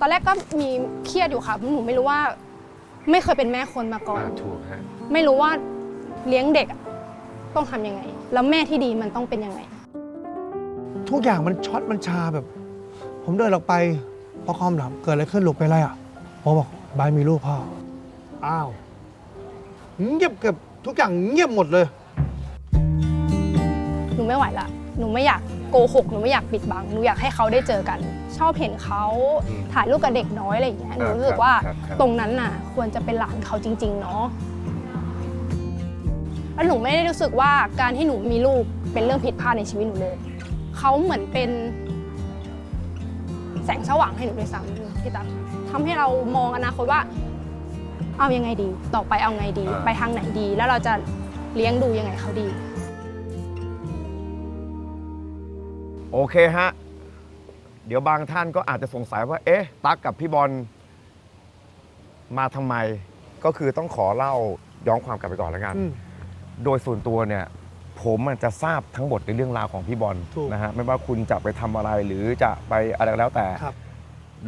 ตอนแรกก็มีเครียดอยู่ค่ะเพราะหนูไม่รู้ว่า ไม่เคยเป็นแม่คนมาก่อนอ่าถูกฮะไม่รู้ว่าเลี้ยงเด็กอะต้องทำยังไง แล้วแม่ที่ดีมันต้องเป็นยังไง ทุกอย่างมันช็อตมันชาแบบ ผมเดินออกไปพอคอมถามเกิดอะไรขึ้นลูกไปนอะไรอะผมบอกบายมีลูกพ่ออ้าวเงียบเก็บทุกอย่างเงียบหมดเลย หนูไม่ไหวละ หนูไม่อยาก โกหกหนูไม่อยากปิดบังหนูอยากให้เขาได้เจอกัน ชอบเห็นเขาอืมถ่ายรูปกับเด็กน้อยอะไรอย่างเงี้ยหนูอ่ารู้สึกว่าครับครับ ตรงนั้นน่ะ ควรจะเป็นหลานเขาจริง ๆ เนาะแล้วหนูไม่ได้รู้สึกว่าการที่หนูมีลูกเป็นเรื่องผิดพลาดในชีวิตหนูเลยเขาเหมือนเป็น แสงสว่างให้หนูด้วยซ้ำพี่ตั๊กทำให้เรามองอนาคตว่า เอายังไงดี ต่อไปเอาไงดี อ่า ไปทางไหนดี แล้วเราจะเลี้ยงดูยังไงเขาดี โอเคฮะ เดี๋ยวบางท่านก็อาจจะสงสัยว่า เอ๊ะ ตั๊กกับพี่บอลมาทำไม ก็คือต้องขอเล่าย้อนความกลับไปก่อนแล้วกัน อืม โดยส่วนตัวเนี่ย ผมมันจะทราบทั้งหมดในเรื่องราวของพี่บอลถูก นะฮะไม่ว่าคุณจะไปทำอะไรหรือจะไปอะไรก็แล้วแต่ ครับ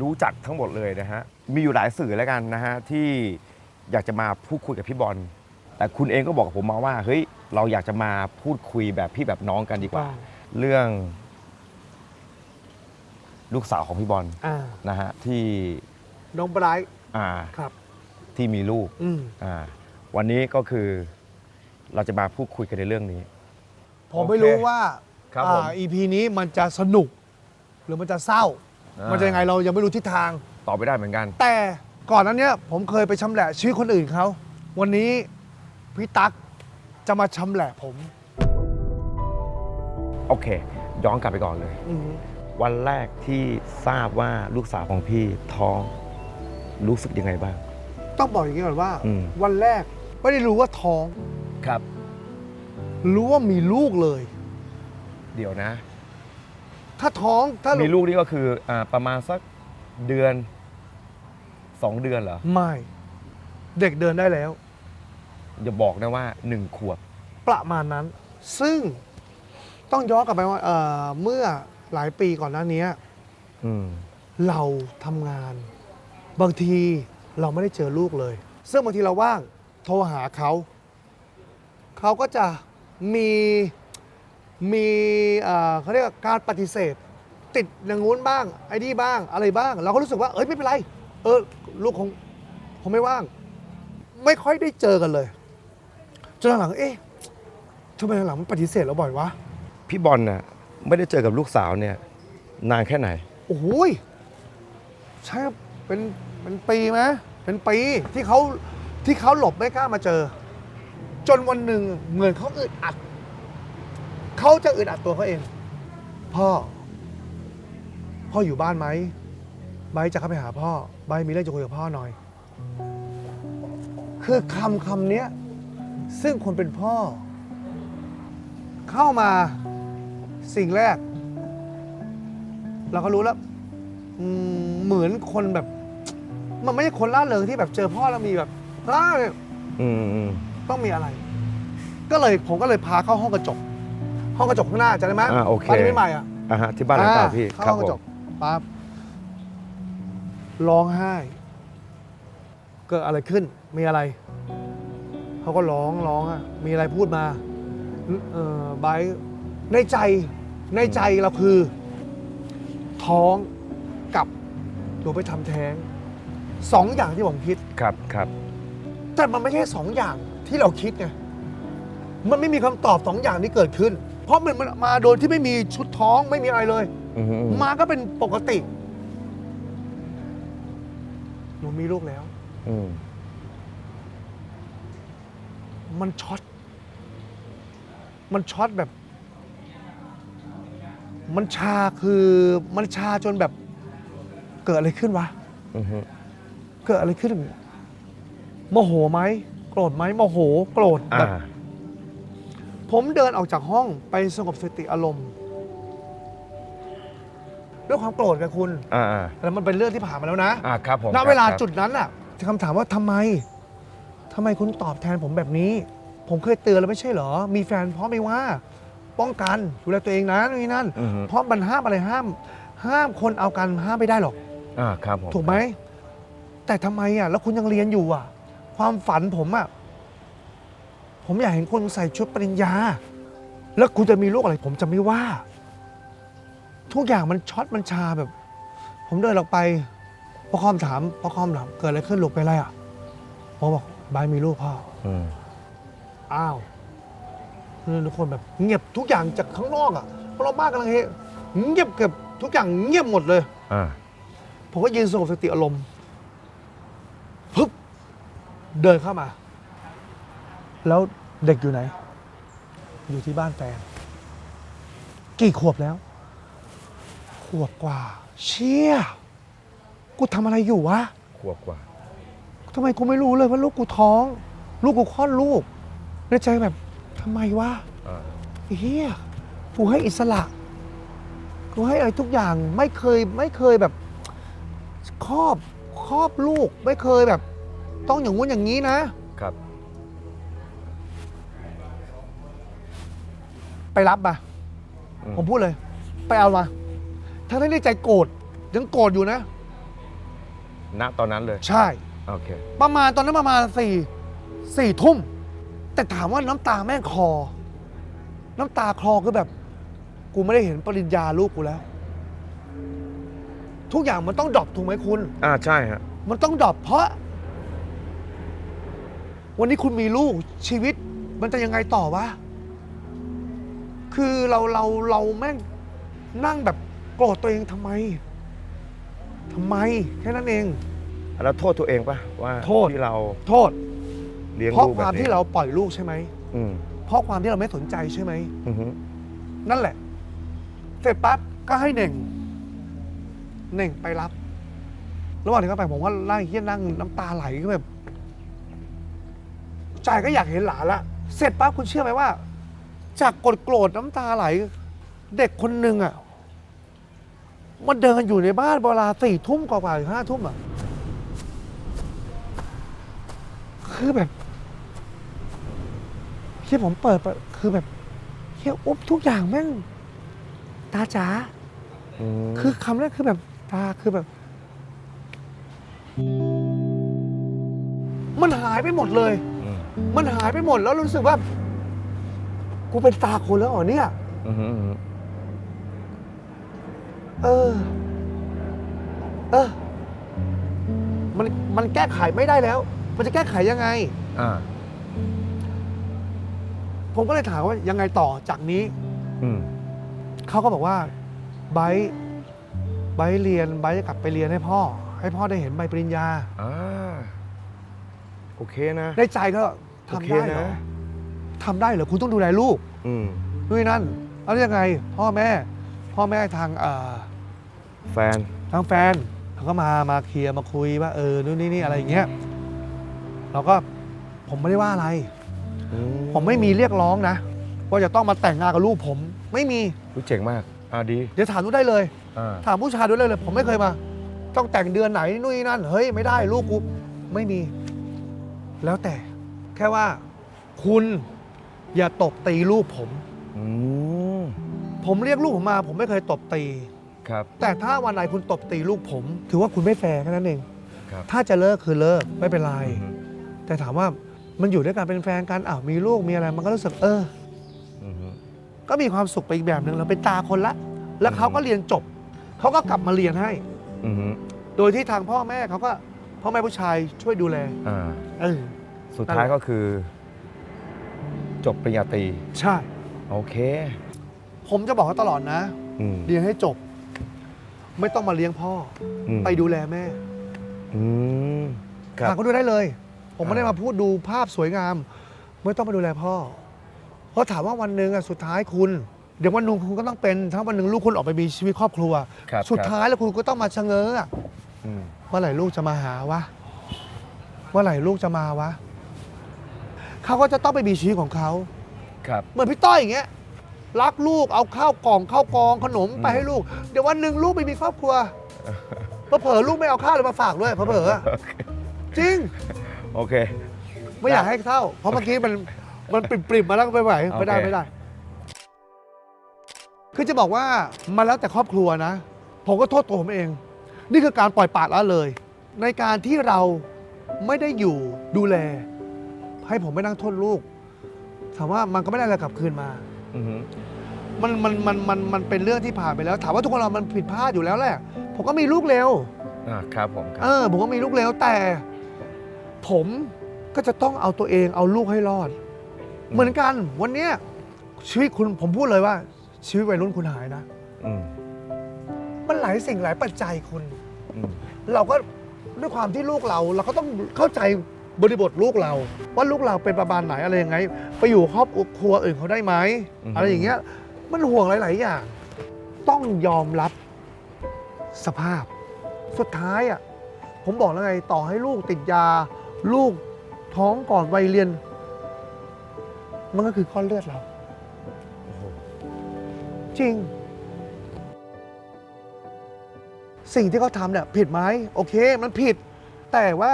รู้จักทั้งหมดเลยนะฮะ มีอยู่หลายสื่อแล้วกันนะฮะ ที่อยากจะมาพูดคุยกับพี่บอล แต่คุณเองก็บอกกับผมมาว่า เฮ้ย เราอยากจะมาพูดคุยแบบพี่แบบน้องกันดีกว่าเรื่อง ลูกสาวของพี่บอลอ่านะฮะที่น้องไบรท์อ่าครับ ที่มีลูกอืมอ่าวันนี้ก็คือเราจะมาพูดคุยกันในเรื่องนี้ ผมไม่โอเครู้ว่าครับอ่าผม EP นี้มันจะสนุก หรือมันจะเศร้า อ่ามัมันจะยังไงเรายังไม่รู้ทิศทาง ตอบไม่ได้เหมือนกัน แต่ก่อนนั้นเนี้ยผมเคยไปชำแหละชีวิตคนอื่นเขาวันนี้พี่ตั๊กจะมาชำแหละผมโอเค ย้อนกลับไปก่อนเลย อืม วันแรกที่ทราบว่าลูกสาวของพี่ท้องรู้สึกยังไงบ้าง ต้องบอกอย่างนี้ก่อนว่า อืม วันแรกไม่ได้รู้ว่าท้อง ครับ รู้ว่ามีลูกเลย เดี๋ยวนะ ถ้าท้องถ้ามีลูกนี่ก็คืออ่าประมาณสักเดือนสองเดือนเหรอไม่ เด็กเดินได้แล้ว อย่าบอกนะว่าหนึ่งขวบประมาณนั้น ซึ่งต้องย้อนกลับไปว่าเอ่อเมื่อ หลายปีก่อนหน้านี้อืม เราทำงาน บางทีเราไม่ได้เจอลูกเลย ซึ่งบางทีเราว่างโทรหาเขา เขาก็จะมีมีเอ่อเขาเรียกว่าการปฏิเสธ ติดอย่างงู้นบ้างไอ้นี่บ้างอะไรบ้าง เราก็รู้สึกว่าเอ้ยไม่เป็นไรเออลูกคงคงไม่ว่าง ไม่ค่อยได้เจอกันเลยจนหลังๆเอ๊ะทำไมหลังๆมันปฏิเสธเราบ่อยวะ พี่บอลน่ะ ไม่ได้เจอกับลูกสาวเนี่ย นานแค่ไหน โอ้โหยใช่ครับเป็นเป็นปีไหมเป็นปีที่เขาที่เขาหลบไม่กล้ามาเจอ จนวันหนึ่งเหมือนเขาอึดอัด เขาจะอึดอัดตัวเขาเอง พ่อ พ่ออยู่บ้านไหมไบร์ทจะเข้าไปหาพ่อไบร์ทมีเรื่องจะคุยกับพ่อหน่อย คือคำคำเนี้ย ซึ่งคนเป็นพ่อ เข้ามา สิ่งแรก เราก็รู้แล้วอืมเหมือนคนแบบ มันไม่ใช่คนล่าเริงที่แบบเจอพ่อแล้วมีแบบอ้าวอืมอืมต้องมีอะไร ก็เลยผมก็เลยพาเข้าห้องกระจก ห้องกระจกข้างหน้าจำได้ไหมอ่าโอเค บ้านที่ไม่ใหม่อะอะฮะที่บ้านหลังเก่าพี่เข้าครัห้บองกผระจมกปั๊บร้องไห้ เกิดอะไรขึ้น มีอะไร เขาก็ร้องร้องอะ มีอะไรพูดมา เออไบร์ท ในใจในใจเราคือ ท้องกับหนูไปทำแท้งสองอย่างที่ผมคิด ครับครับ แต่มันไม่ใช่สองอย่างที่เราคิดไงมันไม่มีคำตอบสองอย่างนี้เกิดขึ้น เพราะมันมันมาโดยที่ไม่มีชุดท้องไม่มีอะไรเลย อืมอืมมาก็เป็นปกติหนูมีลูกแล้ว อืมมันช็อต มันช็อตแบบ มันชาคือมันชาจนแบบ เกิดอะไรขึ้นวะอืมเกิดอะไรขึ้นโมโหไหมโกรธไหมโมโห โกรธอ่าแบบ ผมเดินออกจากห้องไปสงบสติอารมณ์ด้วยความโกรธกับคุณ อ่าอ่าแล้วมันเป็นเรื่องที่ผ่านมาแล้วนะ อ่าครับผมณเวลาครับจุดนั้นน่ะคำถามว่าทำไมทำไมคุณตอบแทนผมแบบนี้ ผมเคยเตือนแล้วไม่ใช่เหรอ มีแฟนเพราะไม่ว่า ป้องกันดูแลตัวเองนะนี่นั่น อืมเพราะมันห้ามอะไรห้าม ห้ามคนเอากันห้ามไม่ได้หรอกออ่าครับผมถูกไหม แต่ทำไมอะ แล้วคุณยังเรียนอยู่อะ ความฝันผมอะ ผมอยากเห็นคุณใส่ชุดปริญญา แล้วคุณจะมีลูกอะไร ผมจะไม่ว่า ทุกอย่างมันช็อตมันชาแบบ ผมเดินออกไปพ่อคอมถามพ่อคอมถามเกิดอะไรขึ้นลูกเป็นอะไรอะผมบอกบายมีลูกพ่อ อืมอ้าวคือ ทุกคนแบบเงียบทุกอย่างจากข้างนอกอะเพราะเราบ้านกำลังเฮเงียบเกือบทุกอย่างเงียบหมดเลย อ่าผมก็ยืนสงบสติอารมณ์ปึ๊บเดินเข้ามา แล้วเด็กอยู่ไหน อยู่ที่บ้านแฟน กี่ขวบแล้ว ขวบกว่า เชี่ย กูทำอะไรอยู่วะขวบกว่า ทำไมกูไม่รู้เลยว่าลูกกูท้อง ลูกกูคลอดลูกในใจแบบ ทำไมวะอ่าเฮียกูให้อิสระ กูให้อะไรทุกอย่างไม่เคยไม่เคยแบบครอบครอบลูกไม่เคยแบบ ต้องอย่างงู้นอย่างนี้นะ ครับ ไปรับมา อืม ผมพูดเลย ไปเอามาทั้งที่ในใจโกรธยังโกรธอยู่นะ ณตอนนั้นเลย ใช่ โอเค ประมาณตอนนั้นประมาณสี่สี่ทุ่ม แต่ถามว่าน้ำตาแม่งคลอน้ำตาคลอคือแบบ กูไม่ได้เห็นปริญญาลูกกูแล้ว ทุกอย่างมันต้องดรอปถูกไหมคุณ อ่าใช่ฮะ มันต้องดรอปเพราะ วันนี้คุณมีลูกชีวิต มันจะยังไงต่อวะ คือเราเราเราแม่งนั่งแบบโกรธตัวเองทำไมทำไม แค่นั้นเอง แล้วโทษตัวเองปะว่าโทษที่เราโทษ เลี้ยงเพราะลูกคแบบวามนี้ที่เราปล่อยลูกใช่ไหม อืมเพราะความที่เราไม่สนใจใช่ไหม อือฮึนั่นแหละ เสร็จปั๊บก็ให้เน่ง เน่งไปรับ ระหว่างที่เขาไปผมก็ไล่เฮี้ยนั่งน้ำตาไหลก็แบบใจก็อยากเห็นหลานละ เสร็จปั๊บคุณเชื่อไหมว่า จากกดโกรธน้ำตาไหล เด็กคนหนึ่งอะ มันเดินอยู่ในบ้านเวลาสี่ทุ่มกว่าๆถึงห้าทุ่มอะ คือแบบ ที่ผมเปิดไปคือแบบเฮียอุ๊บทุกอย่างแม่งตาจ๋าอืมคือคำแรกคือแบบตาคือแบบ มันหายไปหมดเลยมมันหายไปหมดแล้วรู้สึกว่า กูเป็นตาคนแล้วเหรอเนี่ยอือฮึอือฮึเออ เออ มันมันแก้ไขไม่ได้แล้ว มันจะแก้ไขยังไง อ่า ผมก็เลยถามว่ายังไงต่อจากนี้ อืมเขาก็บอกว่าไบร์ทไบร์ทเรียนไบร์ทจะกลับไปเรียนให้พ่อ ให้พ่อได้เห็นใบปริญญา อ่าโอเคนะ ในใจก็ทำได้เหรอโอเคนะ ทำได้เหรอคุณต้องดูแลลูกอืมด้วยนั่นแล้วยังไงพ่อแม่ พ่อแม่ทางเอ่อแฟน ทางแฟนเขาก็มามาเคลียร์มาคุยว่าเออนู่นนี่นี่อะไรอย่างเงี้ยเราก็ผมไม่ได้ว่าอะไรอื ผมไม่มีเรียกร้องนะ ว่าจะต้องมาแต่งงานกับลูกผม ไม่มีรู้เจ๋งมากอ่าดีเดี๋ยวถามดูได้เลย อ่าถามผู้ชายดูได้เลย ผมไม่เคยมา ต้องแต่งเดือนไหนนู่นนนั่นเฮ้ยไม่ได้ลูกกูไม่มี แล้วแต่ แค่ว่า คุณอย่าตบตีลูกผม อืมผมเรียกลูกผมมา ผมไม่เคยตบตี ครับ แต่ถ้าวันไหนคุณตบตีลูกผม ถือว่าคุณไม่แฟร์แค่นั้นเอง ครับ ถ้าจะเลิกคือเลิกไม่เป็นไร อือฮึแต่ถามว่า มันอยู่ด้วยกันเป็นแฟนกันอ้าวมีลูกมีอะไร มันก็รู้สึกเออ อือฮึก็มีความสุขไปอีกแบบหนึ่งเราเป็นตาคนละ แล้วเขาก็เรียนจบ เขาก็กลับมาเรียนให้ อือฮึโดยที่ทางพ่อแม่เขาก็พ่อแม่ผู้ชายช่วยดูแล อ่าเออ สุดท้ายก็คือ จบปริญญาตรีใช่ โอเค ผมจะบอกเขาตลอดนะ อืมเรียนให้จบ ไม่ต้องมาเลี้ยงพ่อ อือมไปดูแลแม่อืมครัหาบ เขาดูได้เลย ผมไม่ได้อ่ามมาพูดดูภาพสวยงาม ไม่ต้องมาดูแลพ่อ เพราะถามว่าวันหนึ่งอะสุดท้ายคุณ เดี๋ยววันหนึ่งคุณก็ต้องเป็นถ้าวันหนึ่งลูกคุณออกไปมีชีวิตครอบครัว ครับสุดครับท้ายแล้วคุณก็ต้องมาชะเง้ออะอืมเมื่อไหร่ลูกจะมาหาวะเมื่อไหร่ลูกจะมาวะเขาก็จะต้องไปมีชีวิตของเขา ครับ เหมือนพี่ต้อยอย่างเงี้ยรักลูกเอาข้าวกล่องข้าวกองขนมไปอืมให้ลูก เดี๋ยววันหนึ่งลูกไปมีครอบครัวเผลอๆลูกไม่เอาข้าวเลยมาฝากด้วยเผลอๆอะจริง โอเค ไม่อยากให้เท่าเพราะเมื่อกี้มันมันปริมๆมาแล้วก็ไม่ไหวไม่ได้โอเค ไม่ได้ คือจะบอกว่ามันแล้วแต่ครอบครัวนะ ผมก็โทษตัวผมเอง นี่คือการปล่อยปละละเลย ในการที่เราไม่ได้อยู่ดูแล ให้ผมไม่นั่งโทษลูกถามว่ามันก็ไม่ได้อะไรกลับคืนมา อือฮึมันมันมันมันมันเป็นเรื่องที่ผ่านไปแล้ว ถามว่าทุกคนเรามันผิดพลาดอยู่แล้วแหละ ผมก็มีลูกเร็ว อ่าครับผมครัเอบอผมก็มีลูกเร็วแต่ ผมก็จะต้องเอาตัวเองเอาลูกให้รอด เหมือนกันวันเนี้ยชีวิตคุณผมพูดเลยว่า ชีวิตวัยรุ่นคุณหายนะ อืมมันหลายสิ่งหลายปัจจัยคุณ อืมเราก็ด้วยความที่ลูกเรา เราก็ต้องเข้าใจบริบทลูกเรา ว่าลูกเราเป็นประมาณไหนอะไรยังไง ไปอยู่ครอบครัวอื่นเขาได้ไหมอะไรอย่างเงี้ย มันห่วงหลาย ๆ อย่าง ต้องยอมรับสภาพ สุดท้ายอะผมบอกแล้วไงต่อให้ลูกติดยา ลูกท้องก่อนวัยเรียน มันก็คือก้อนเลือดเราโอ้โหจริง สิ่งที่เขาทำเนี่ยผิดไหมโอเค มันผิด แต่ว่า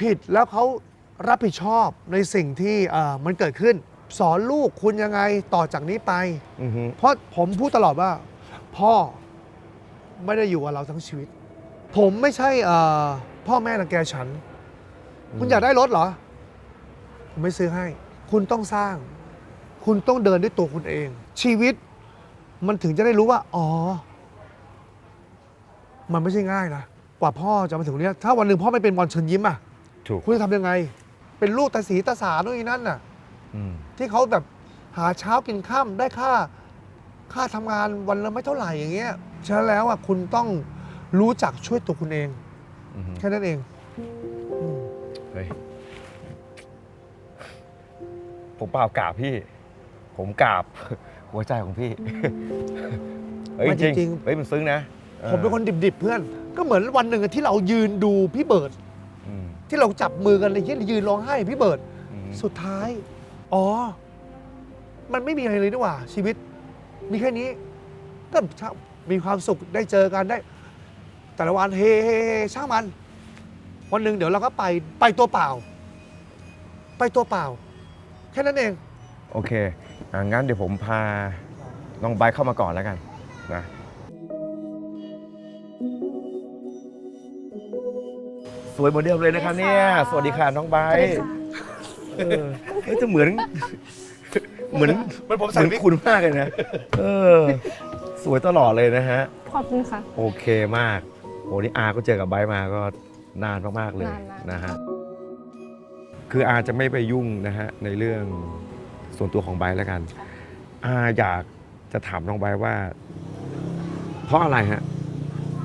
ผิดแล้วเขารับผิดชอบในสิ่งที่เอ่อมันเกิดขึ้น สอนลูกคุณยังไงต่อจากนี้ไปอือฮึเพราะผมพูดตลอดว่า พ่อไม่ได้อยู่กับเราทั้งชีวิต ผมไม่ใช่เอ่อพ่อแม่รังแกฉัน คุณอยากได้รถเหรอ ผมไม่ซื้อให้ คุณต้องสร้าง คุณต้องเดินด้วยตัวคุณเอง ชีวิตมันถึงจะได้รู้ว่า อ๋อ มันไม่ใช่ง่ายนะ กว่าพ่อจะมาถึงตรงเนี้ยถ้าวันหนึ่งพ่อไม่เป็นบอลเชิญยิ้มอะ ถูก คุณจะทำยังไง เป็นลูกตาสีตาสาโน่นนี่นั่นน่ะ อืม ที่เขาแบบหาเช้ากินค่ำได้ค่า ค่าทำงานวันละไม่เท่าไหร่อย่างเงี้ย ฉะนั้นแล้วอะคุณต้องรู้จักช่วยตัวคุณเอง อือฮึแค่นั้นเองอืม เฮ้ย ผมเปล่ากราบพี่ ผมกราบ หัวใจของพี่ เฮ้ยไม่จริงจริงเฮ้ยมันซึ้งนะผมเป็นคนดิบๆเพื่อน ก็เหมือนวันหนึ่งที่เรายืนดูพี่เบิร์ดอืมที่เราจับมือกันเลยที่ยืนร้องไห้พี่เบิร์ดอืมสุดท้าย อ๋อ มันไม่มีอะไรเลยนี่หว่า ชีวิต มีแค่นี้ ก็มีความสุขได้เจอกันได้ แต่ละวันเฮเฮเฮช่างมัน วันหนึ่งเดี๋ยวเราก็ไปไปตัวเปล่า ไปตัวเปล่า แค่นั้นเอง โอเคอะงั้นเดี๋ยวผมพาน้องไบร์ทเข้ามาก่อนแล้วกันนะสวยเหมือนเดิมเลยนะครับเนี่ย สวัสดีค่ะน้องไบร์ทเออเฮ้ยจะเหมือน เหมือนมันผมเหใส่มือนวิก คุณมากเลยนะ เออ สวยตลอดเลยนะฮะ ขอบคุณค่ะ โอเคมาก โอ้นี่อาก็เจอกับไบร์ทมาก็ นานมากๆเลยนานมาก นะฮะคืออาจะไม่ไปยุ่งนะฮะในเรื่องส่วนตัวของไบร์ทแล้วกัน อาอยากจะถามน้องไบร์ทว่า เพราะอะไรฮะ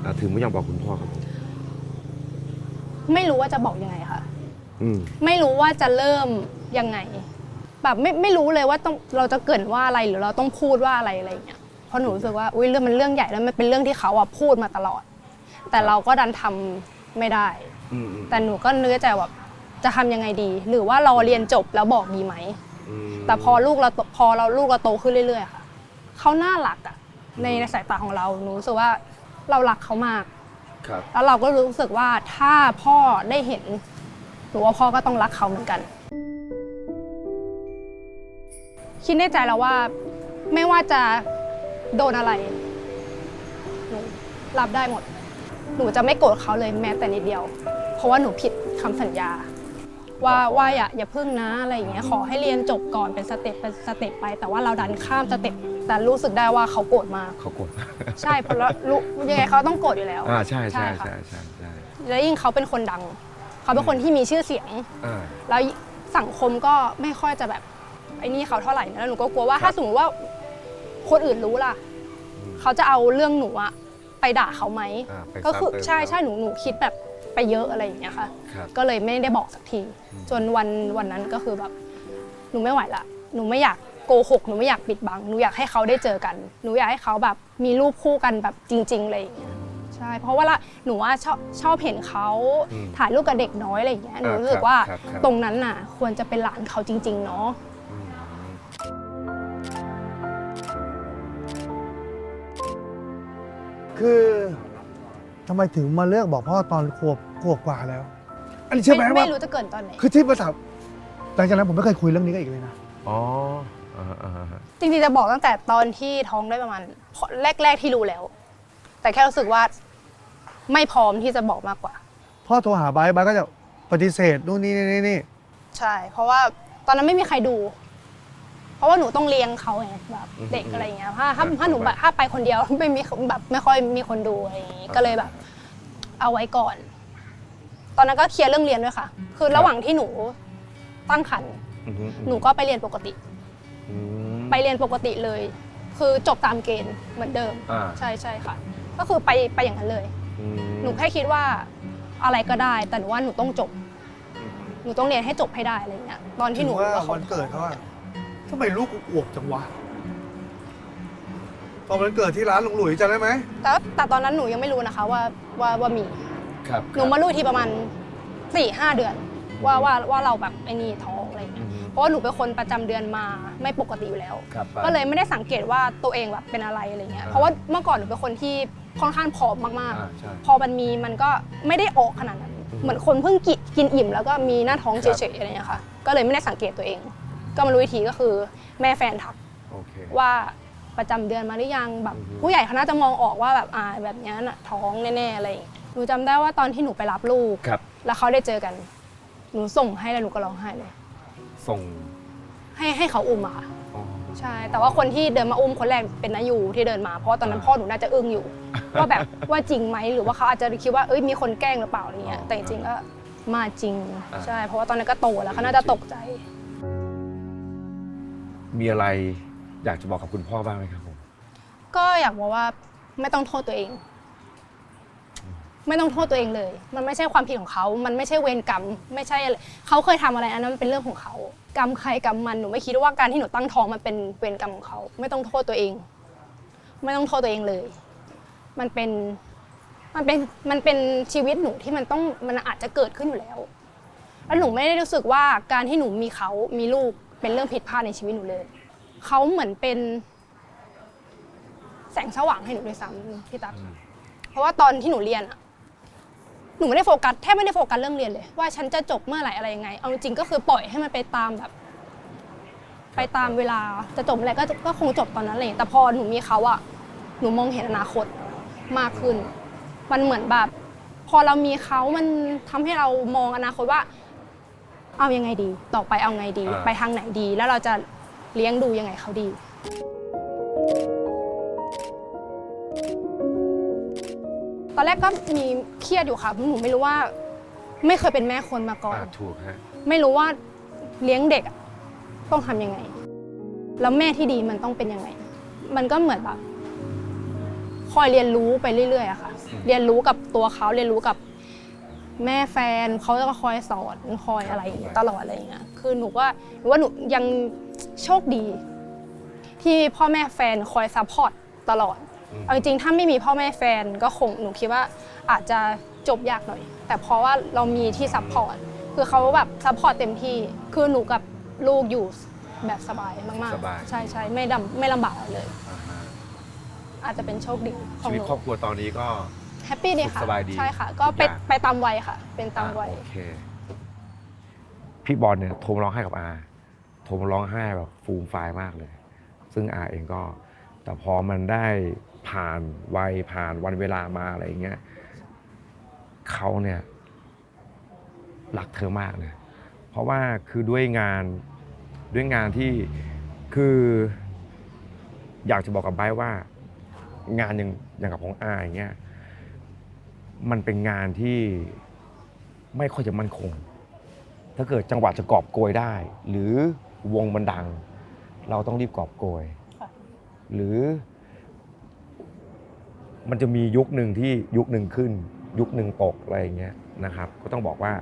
อ่าถึงไม่ยอมบอกคุณพ่อครับผมไม่รู้ว่าจะบอกยังไงค่ะ อืม ไม่รู้ว่าจะเริ่มยังไง แบบไม่ไม่รู้เลยว่าต้องเราจะเกรินว่าอะไรหรือเราต้องพูดว่าอะไรอะไรอย่างเงี้ยเพราะหนูรู้สึกว่าอุ้ยเรื่องมันเรื่องใหญ่แล้วมันเป็นเรื่องที่เขาอะพูดมาตลอด แต่เราก็ดันทำ ไม่ได้อืมแต่หนูก็นึกในใจว่าจะทำยังไงดี หรือว่าเราเรียนจบแล้วบอกดีไหมแต่พอลูกเราโตพอเราลูกเราโตขึ้นเรื่อยๆค่ะเขาน่ารักอะในในสายตาของเราหนูรู้สึกว่าเรารักเขามาก ครับ แล้วเราก็รู้สึกว่าถ้าพ่อได้เห็นหนูว่าพ่อก็ต้องรักเขาเหมือนกัน คิดในใจแล้วว่าไม่ว่าจะโดนอะไรหนูรับได้หมด หนูจะไม่โกรธเขาเลยแม้แต่นิดเดียว เพราะว่าหนูผิดคำสัญญา ว่าว่าอย่าอย่าพึ่งนะอะไรอย่างเงี้ยขอให้เรียนจบก่อนเป็นสเต็ปเป็นสเต็ปไป แต่ว่าเราดันข้ามสเต็ปแต่รู้สึกได้ว่าเขาโกรธมากเขากดใช่เพราะเรารู้ยังไงเขาต้องโกรธอยู่แล้วอ่าใช่ใช่ค่ะใช่ใช่ใช่แล้วยิ่งเขาเป็นคนดัง เขาเป็นคนที่มีชื่อเสียงอ่าแล้วสังคมก็ไม่ค่อยจะแบบไอ้นี่เขาเท่าไหร่นะแล้วหนูก็กลัวว่าครับถ้าสมมติว่าคนอื่นรู้ล่ะ เขาจะเอาเรื่องหนูอะ ไปด่าเขาไหมอ่าไปก็คือซ้ำเติมใช่เขา ใช่หนูหนูคิดแบบไปเยอะอะไรอย่างเงี้ยค่ะ ครับ ก็เลยไม่ได้บอกสักที จนวันวันนั้นก็คือแบบหนูไม่ไหวละหนูไม่อยากโกหกหนูไม่อยากปิดบังหนูอยากให้เขาได้เจอกัน หนูอยากให้เขาแบบมีรูปคู่กันแบบจริงๆเลยอย่างเงี้ยใช่เพราะว่าละหนูว่าชอบชอบเห็นเขาอืมถ่ายรูปกับเด็กน้อยอะไรอย่างเงี้ยหนูอ่ารู้สึกว่าครับครับ ตรงนั้นน่ะ ควรจะเป็นหลานเขาจริง ๆ เนาะ คือทำไมถึงมาเลือกบอกพ่อตอนขวบขวบกว่าแล้ว อันนี้เชื่อไหมไม่ว่า ไม่รู้จะเกินตอนไหน คือที่ภาษาหลังจากนั้นผมไม่เคยคุยเรื่องนี้กับอีกเลยนะ อ๋ออ่าอ่าฮะจริงๆจะบอกตั้งแต่ตอนที่ท้องได้ประมาณแรก ๆที่รู้แล้ว แต่แค่รู้สึกว่าไม่พร้อมที่จะบอกมากกว่า พ่อโทรหาไบร์ทไบร์ทก็จะปฏิเสธนู่นนี่นี่นี่ ใช่ เพราะว่าตอนนั้นไม่มีใครดู เพราะว่าหนูต้องเลี้ยงเขาไงแบบอืมเด็กอะไรอย่างเงี้ยถ้าถ้าครับถ้าหนูแบบถ้าไปคนเดียวไม่มีแบบไม่ค่อยมีคนดูอะไรอย่างงี้ก็เลยแบบ เอาไว้ก่อน ตอนนั้นก็เคลียร์เรื่องเรียนด้วยค่ะ คือระหว่างที่หนูตั้งครรภ์อือฮึหนูก็ไปเรียนปกติ อืม ไปเรียนปกติเลย คือจบตามเกณฑ์เหมือนเดิม อ่า ใช่ใช่ค่ะ ก็คือไปไปอย่างนั้นเลย อืมหนูแค่คิดว่าอะไรก็ได้ แต่หนูว่าหนูต้องจบ หนูต้องเรียนให้จบให้ได้อะไรเงี้ย ตอนที่หนูถึงว่ารู้ว่าเขาวันเกิดเขาอะ ทำไมลูกกูอวบจังวะ ตอนวันเกิดที่ร้านลุงหลุยจำได้ไหม แต่แต่ตอนนั้นหนูยังไม่รู้นะคะว่าว่าว่ามี ครับหนูมารู้อีกทีประมาณสี่ห้าเดือน ว่าว่าว่าเราแบบไอ้นี่ท้องอะไรอืเงี้ยอฮึเพราะว่าหนูเป็นคนประจำเดือนมาไม่ปกติอยู่แล้ว ครับ ก็เลยไม่ได้สังเกตว่าตัวเองแบบเป็นอะไรอะไรเงี้ย อ่า เพราะว่าเมื่อก่อนหนูเป็นคนที่ค่อนข้างผอมมากอ่าใช่ ๆ พอมันมีมันก็ไม่ได้ออกขนาดนั้น อืมเหมือนคนเพิ่งกินกินอิ่มแล้วก็มีหน้าท้องคเฉรับยๆอะไรเงี้ยค่ะ ก็เลยไม่ได้สังเกตตัวเอง ก็มารู้อีกทีก็คือแม่แฟนทักโอเค ว่าประจำเดือนมาหรือยังแบบอือฮึ ผู้ใหญ่เขาน่าจะมองออกว่าแบบอ่าแบบเนี้ยน่ะท้องแน่ๆอะไรอย่างเงี้ยหนูจำได้ว่าตอนที่หนูไปรับลูก ครับ แล้วเขาได้เจอกัน หนูส่งให้แล้วหนูก็ร้องไห้เลย ส่งให้ให้เขาอุ้มอะค่ะ อ๋อ ใช่ แต่ว่าคนที่เดินมาอุ้มคนแรกเป็นนายูที่เดินมา เพราะว่าตอนนั้นอ่าพ่อหนูน่าจะอึ้งอยู่ ว่าแบบว่าจริงไหมหรือว่าเขาอาจจะคิดว่าเอ้ยมีคนแกล้งหรือเปล่าอะไรเงี้ย อ๋อแต่จริงๆก็มาจริง อ่าใช่ เพราะว่าตอนนั้นก็โตแล้วเขาน่าจะตกใจ มีอะไรอยากจะบอกกับคุณพ่อบ้างไหมครับผมก็อยากบอกว่าไม่ต้องโทษตัวเอง ไม่ต้องโทษตัวเองเลย มันไม่ใช่ความผิดของเขา มันไม่ใช่เวรกรรม ไม่ใช่อะไรเขาเคยทำอะไรอันนั้นมันเป็นเรื่องของเขา กรรมใครกรรมมัน หนูไม่คิดว่าการที่หนูตั้งท้องมันเป็นเวรกรรมของเขา ไม่ต้องโทษตัวเอง ไม่ต้องโทษตัวเองเลย มันเป็น มันเป็น มันเป็นชีวิตหนูที่มันต้อง มันอาจจะเกิดขึ้นอยู่แล้ว แล้วหนูไม่ได้รู้สึกว่าการที่หนูมีเขา มีลูก เป็นเรื่องผิดพลาดในชีวิตหนูเลย เขาเหมือนเป็น แสงสว่างให้หนูด้วยซ้ำพี่ตั๊กอืมเพราะว่าตอนที่หนูเรียนอะหนูไม่ได้โฟกัสแทบไม่ได้โฟกัสเรื่องเรียนเลย ว่าฉันจะจบเมื่อไหร่อะไรยังไง เอาจริงๆก็คือปล่อยให้มันไปตามแบบ ไปตามเวลาจะจบอะไรก็ก็คงจบตอนนั้นเลยแต่พอหนูมีเขาอะหนูมองเห็นอนาคตมากขึ้น มันเหมือนแบบ พอเรามีเขามันทำให้เรามองอนาคตว่า เอายังไงดี ต่อไปเอาไงดี อ่า ไปทางไหนดี แล้วเราจะเลี้ยงดูยังไงเขาดี ตอนแรกก็มีเครียดอยู่ค่ะเพราะหนูไม่รู้ว่า ไม่เคยเป็นแม่คนมาก่อน อ่าถูกฮะ ไม่รู้ว่าเลี้ยงเด็กอะต้องทำยังไง แล้วแม่ที่ดีมันต้องเป็นยังไง มันก็เหมือนแบบคอยเรียนรู้ไปเรื่อยๆอะค่ะ เรียนรู้กับตัวเขาเรียนรู้กับ แม่แฟนเขาก็คอยสอนคอยอะไรอย่างเงี้ยตลอดอะไรอย่างเงี้ยคือหนูว่าหนูว่าหนูยังโชคดี ที่พ่อแม่แฟนคอยซัพพอร์ตตลอดอืมเอาจริงๆถ้าไม่มีพ่อแม่แฟนก็คงหนูคิดว่าอาจจะจบยากหน่อย แต่เพราะว่าเรามีที่ซัพพอร์ตคือเขาแบบซัพพอร์ตเต็มที่คือหนูกับลูกอยู่แบบสบายมากสบาย ๆ ใช่ใช่ไม่ดำไม่ลำบากอะไรเลยอ่าฮะอาจจะเป็นโชคดีของชีวิตหนู ครอบครัวตอนนี้ก็ แฮปปี้ดีค่ะ สุขสบายดีใช่ค่ะ ก็ไปทุกอย่าง ไปตามวัยค่ะ เป็นตามวัย อะโอเค พี่บอลเนี่ยโทรมาร้องไห้กับอาโทรมาร้องไห้แบบฟูมไฟายมากเลย ซึ่งอาเองก็ แต่พอมันได้ผ่านวัยผ่านวันเวลามาอะไรอย่างเงี้ยเขาเนี่ยรักเธอมากเลยเพราะว่าคือด้วยงานด้วยงานที่คือ อยากจะบอกกับไบร์ทว่างานอย่างอย่างกับของอาอย่างเงี้ย มันเป็นงานที่ไม่ค่อยจะมั่นคง ถ้าเกิดจังหวะจะกอบโกยได้ หรือวงมันดัง เราต้องรีบกอบโกยค่ะหรือ มันจะมียุคหนึ่งที่ยุคหนึ่งขึ้น ยุคหนึ่งตกอะไรอย่างเงี้ยนะครับ ก็ต้องบอกว่า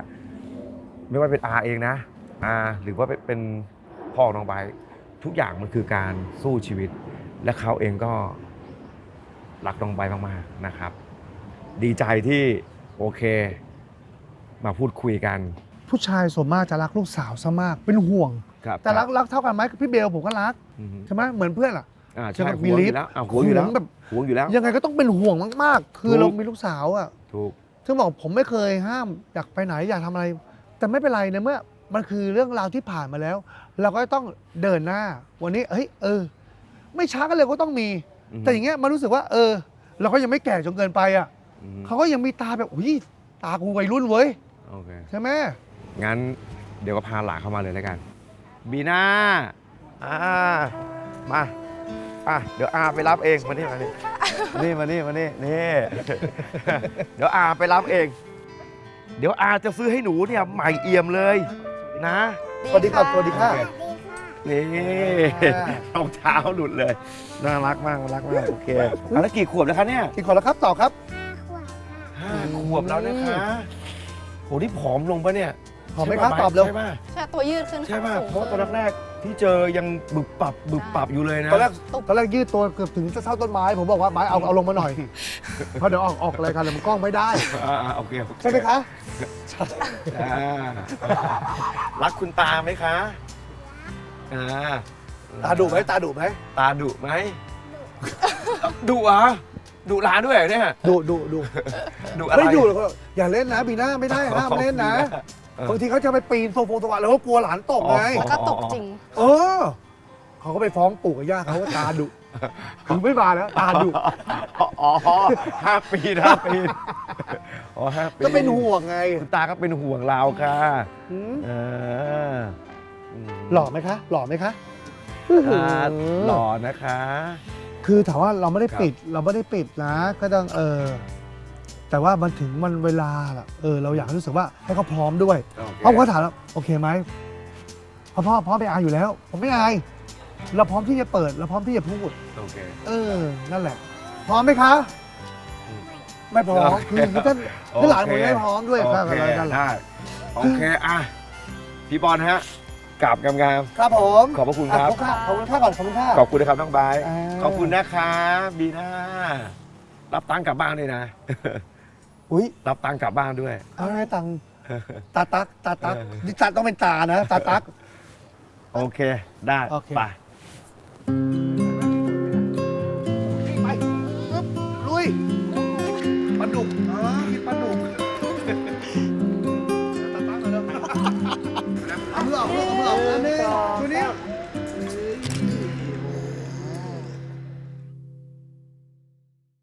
ไม่ว่าเป็นอาเองนะอาหรือว่าเป็นพ่อน้องไบร์ททุกอย่างมันคือการสู้ชีวิต และเขาเองก็รักน้องไบร์ทมากๆนะครับ ดีใจที่โอเค มาพูดคุยกันผู้ชายส่วนมากจะรักลูกสาวซะมากเป็นห่วง ครับแต่รักรักเท่ากันไหมพี่เบลผมก็รักอือฮึใช่ไหมเหมือนเพื่อนล่ะ อ่าใช่ใช่ไหมหมีวงอลิฟต์ยู่แล้วอะหวงอยู่แล้วห่วงแบบหวงอยู่แล้ว ยังไงก็ต้องเป็นห่วงมากๆ คือถูก เรามีลูกสาวอะถูก ซึ่งบอกผมไม่เคยห้ามอยากไปไหนอยากทำอะไร แต่ไม่เป็นไรในเมื่อ มันคือเรื่องราวที่ผ่านมาแล้ว เราก็ต้องเดินหน้า วันนี้เฮ้ยเออ ไม่ช้าก็เลยก็ต้องมี อือฮึ แต่อย่างเงี้ยมันรู้สึกว่า เออ เราก็ยังไม่แก่จนเกินไปอะ อืมเขาก็ยังมีตาแบบอุ้ยตากูวัยรุ่นเว้ยโอเค ใช่ไหมงั้นเดี๋ยวก็พาหลานเข้ามาเลยแล้วกัน บีน่า อ่ามาอะเดี๋ยวอาไปรับเองมานี่มานี่นี่มานี่มานี่นี่ เดี๋ยวอาไปรับเอง เดี๋ยวอาจะซื้อให้หนูเนี่ยใหม่เอี่ยมเลยนะสวัสดีครับสวัสดีค่ะ นี่รองเท้าหลุดเลยน่ารักมากน่ารักมากโอเคอะแล้วกี่ขวบแล้วคะเนี่ย อีกคนแล้วครับต่อครับห้า ขวบแล้วนะคะโหที่ผอมลงปะเนี่ยผอมไหมคะตอบเร็ว ใช่ป่ะใช่ตัวยืดขึ้นใช่ป่ะสูงเพราะตอนแรกๆที่เจอยังบึบปับบึบปับอยู่เลยนะ ตอนแรกตอนแรกยืดตัวเกือบถึงจะเท่าต้นไม้ ผมบอกว่าไม้เอาเอาลงมาหน่อย เพราะเดี๋ยวออกออกรายการเดี๋ยวมันกล้องไม่ได้ อ่าๆโอเคโอเคใช่ไหมคะอ่ารักคุณตาไหมคะอ่าตาดุไหมตาดุไหมตาดุไหมดุเหรอะ ดุร้านด้วยเหรอเนี่ยดุดุดุดุอะไรไม่ดุหรอกอย่าเล่นนะบีน่าไม่ได้ห้ามเล่นนะเออบางทีเขาจะไปปีนโซฟงสวรรค์แล้วเขากลัวหลานตกไงแล้วก็ตกจริง เออเขาก็ไปฟ้องปู่กับย่าเขาว่าตาดุถึงไม่มาแล้วตาดุอ๋อห้าปีนะห้าปีอ๋อห้าปีก็เป็นห่วงไงคุณตาก็เป็นห่วงเราค่ะหืมเอออืมหล่อไหมคะ หล่อไหมคะอ่าหล่อนะคะ คือถามว่าเราไม่ได้ครับปิดเราไม่ได้ปิดนะ ก็ต้องเออ แต่ว่ามันถึงมันเวลาล่ะเออเราอยากให้รู้สึกว่าให้เขาพร้อมด้วยโอเคเพราะผมก็ถามแล้วโอเคไหมพ่อพ่อพ่อไม่อายอยู่แล้ว ผมไม่อายเราพร้อมที่จะเปิดเราพร้อมที่จะพูดโอเคเออ นั่นแหละ พร้อมไหมคะอืมไม่พร้อมโอเคคือคือท่านท่านหลานผมไม่พร้อมด้วยโอครับเคอะไรนั่นแหละได้โอเคอะพี่บอลฮะ กราบงามครับผมๆขอบพระคุณครับอะขอบคุณค่าขอบคุณค่าก่อนขอบคุณค่าขอบคุณนะครับน้องไบร์ทอ่า ขอบคุณนะคะบีน่ารับตังค์กลับบ้านด้วยนะ อุ้ยรับตังค์กลับบ้านด้วย เอาให้ตังค์ตาตักตาตักเออ นี่ตาต้องเป็นตานะ ตาตัก โอเค ได้โอเค ไปไป อกอันนี้ตัวนี้